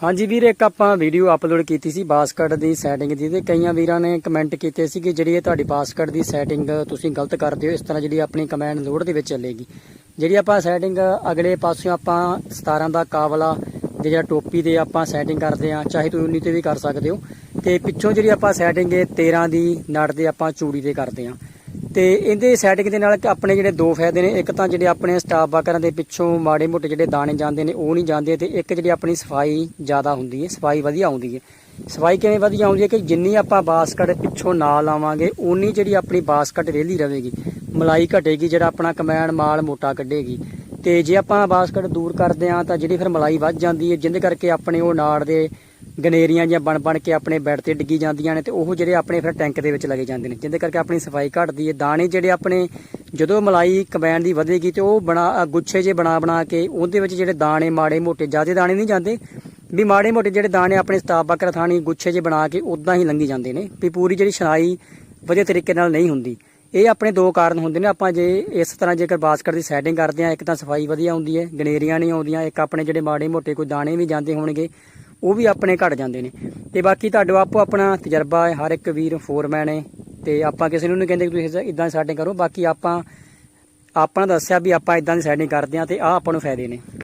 ਹਾਂਜੀ ਵੀਰ, ਇੱਕ ਆਪਾਂ ਵੀਡੀਓ ਅਪਲੋਡ ਕੀਤੀ ਸੀ ਬਾਸਕਟ ਦੀ ਸੈਟਿੰਗ ਦੀ ਤੇ ਕਈਆਂ ਵੀਰਾਂ ਨੇ ਕਮੈਂਟ ਕੀਤੇ ਸੀ ਕਿ ਜਿਹੜੀ ਇਹ ਤੁਹਾਡੀ ਬਾਸਕਟ ਦੀ ਸੈਟਿੰਗ ਤੁਸੀਂ ਗਲਤ ਕਰਦੇ ਹੋ ਇਸ ਤਰ੍ਹਾਂ ਜਿਹੜੀ ਆਪਣੀ ਕਮੈਂਡ ਲੋਡ ਦੇ ਵਿੱਚ ਚੱਲੇਗੀ। ਜਿਹੜੀ ਆਪਾਂ ਸੈਟਿੰਗ ਅਗਲੇ ਪਾਸਿਓਂ ਆਪਾਂ 17 ਦਾ ਕਾਬਲਾ ਤੇ ਜਿਹੜਾ ਟੋਪੀ ਦੇ ਆਪਾਂ ਸੈਟਿੰਗ ਕਰਦੇ ਆ ਚਾਹੇ ਤੁਸੀਂ 19 ਤੇ ਵੀ ਕਰ ਸਕਦੇ ਹੋ। ਤੇ ਪਿੱਛੋਂ ਜਿਹੜੀ ਆਪਾਂ ਸੈਟਿੰਗ 13 ਦੀ ਨੜ ਦੇ ਆਪਾਂ ਚੂੜੀ ਤੇ ਕਰਦੇ ਆ ਤੇ ਇਹਦੇ ਸੈਟਿੰਗ ਦੇ ਨਾਲ ਆਪਣੇ ਜਿਹੜੇ ਦੋ ਫਾਇਦੇ ਨੇ, ਇੱਕ ਤਾਂ ਜਿਹੜੇ ਆਪਣੇ ਸਟਾਫ ਵਾਕਰਾਂ ਦੇ ਪਿੱਛੋਂ ਮਾੜੇ ਮੋਟੇ ਜਿਹੜੇ ਦਾਣੇ ਜਾਂਦੇ ਨੇ, ਉਹ ਨਹੀਂ ਜਾਂਦੇ ਤੇ ਇੱਕ ਜਿਹੜੀ ਆਪਣੀ ਸਫ਼ਾਈ ਜ਼ਿਆਦਾ ਹੁੰਦੀ ਹੈ, ਸਫ਼ਾਈ ਵਧੀਆ ਆਉਂਦੀ ਹੈ। ਸਫ਼ਾਈ ਕਿਵੇਂ ਵਧੀਆ ਆਉਂਦੀ ਹੈ ਕਿ ਜਿੰਨੀ ਆਪਾਂ ਬਾਸਕਟ ਪਿੱਛੋਂ ਨਾ ਲਾਵਾਂਗੇ ਉਨੀ ਜਿਹੜੀ ਆਪਣੀ ਬਾਸਕਟ ਵਿਹਲੀ ਰਹੇਗੀ। ਮਲਾਈ ਘਟੇਗੀ, ਜਿਹੜਾ ਆਪਣਾ ਕਮੈਣ ਮਾਲ ਮੋਟਾ ਕੱਢੇਗੀ। ਤੇ ਜੇ ਆਪਾਂ ਬਾਸਕਟ ਦੂਰ ਕਰਦੇ ਆ ਤਾਂ ਜਿਹੜੀ ਫਿਰ ਮਲਾਈ ਵੱਧ ਜਾਂਦੀ ਹੈ ਜਿੰਦੇ ਕਰਕੇ ਆਪਣੇ ਉਹ ਨਾੜ ਦੇ ਗਨੇਰੀਆਂ ਜਾਂ ਬਣ ਬਣ ਕੇ ਆਪਣੇ ਬੈੱਡ ਤੇ ਡਿੱਗੀ ਜਾਂਦੀਆਂ ਨੇ ਤੇ ਉਹ ਜਿਹੜੇ ਆਪਣੇ ਫਿਰ ਟੈਂਕ ਦੇ ਵਿੱਚ ਲੱਗੇ ਜਾਂਦੇ ਨੇ ਜਿੰਦੇ ਕਰਕੇ ਆਪਣੀ ਸਫ਼ਾਈ ਘਟਦੀ ਹੈ। ਦਾਣੇ ਜਿਹੜੇ ਆਪਣੇ ਜਦੋਂ ਮਲਾਈ ਕਬੈਨ ਦੀ ਵਧੇਗੀ ਤੇ ਉਹ ਬਣਾ ਗੁੱਛੇ ਜੇ ਬਣਾ ਬਣਾ ਕੇ ਉਹਦੇ ਵਿੱਚ ਜਿਹੜੇ ਦਾਣੇ ਮਾੜੇ ਮੋਟੇ, ਜ਼ਿਆਦਾ ਦਾਣੇ ਨਹੀਂ ਜਾਂਦੇ, ਵੀ ਮਾੜੇ ਮੋਟੇ ਜਿਹੜੇ ਦਾਣੇ ਆਪਣੇ ਸਟਾਪ ਬੱਕਰ ਥਾਣੀ ਗੁੱਛੇ ਜੇ ਬਣਾ ਕੇ ਉਦਾਂ ਹੀ ਲੰਗੀ ਜਾਂਦੇ ਨੇ, ਵੀ ਪੂਰੀ ਜਿਹੜੀ ਛਣਾਈ ਵਧੀਆ ਤਰੀਕੇ ਨਾਲ ਨਹੀਂ ਹੁੰਦੀ। ਇਹ ਆਪਣੇ ਦੋ ਕਾਰਨ ਹੁੰਦੇ ਨੇ, ਆਪਾਂ ਜੇ ਇਸ ਤਰ੍ਹਾਂ ਜੇਕਰ ਬਾਸਕਟ ਦੀ ਸੈਟਿੰਗ ਕਰਦੇ ਆ ਇੱਕ ਤਾਂ ਸਫ਼ਾਈ ਵਧੀਆ ਹੁੰਦੀ ਹੈ, ਗਨੇਰੀਆਂ ਨਹੀਂ ਆਉਂਦੀਆਂ, ਇੱਕ ਆਪਣੇ ਜਿਹੜੇ ਮਾੜੇ ਮੋਟੇ ਕੋਈ ਦਾਣੇ ਵੀ ਜਾਂਦੇ ਹੋਣਗੇ ਉਹ ਵੀ ਆਪਣੇ ਘਟ ਜਾਂਦੇ ਨੇ। ਤੇ ਬਾਕੀ ਤੁਹਾਡਾ ਆਪੋ ਆਪਣਾ ਤਜਰਬਾ ਹੈ, ਹਰ ਇੱਕ ਵੀਰ ਫੋਰਮੈਨ ਹੈ। ਤੇ ਆਪਾਂ ਕਿਸੇ ਨੂੰ ਨਹੀਂ ਕਹਿੰਦੇ ਕਿ ਤੁਸੀਂ ਇਦਾਂ ਸੈਟਿੰਗ ਕਰੋ। ਬਾਕੀ ਆਪਾਂ ਆਪਣਾ ਦੱਸਿਆ ਵੀ ਆਪਾਂ ਇਦਾਂ ਦੀ ਸੈਟਿੰਗ ਕਰਦੇ ਆ ਤੇ ਆਹ ਆਪਾਂ ਨੂੰ ਫਾਇਦੇ ਨੇ।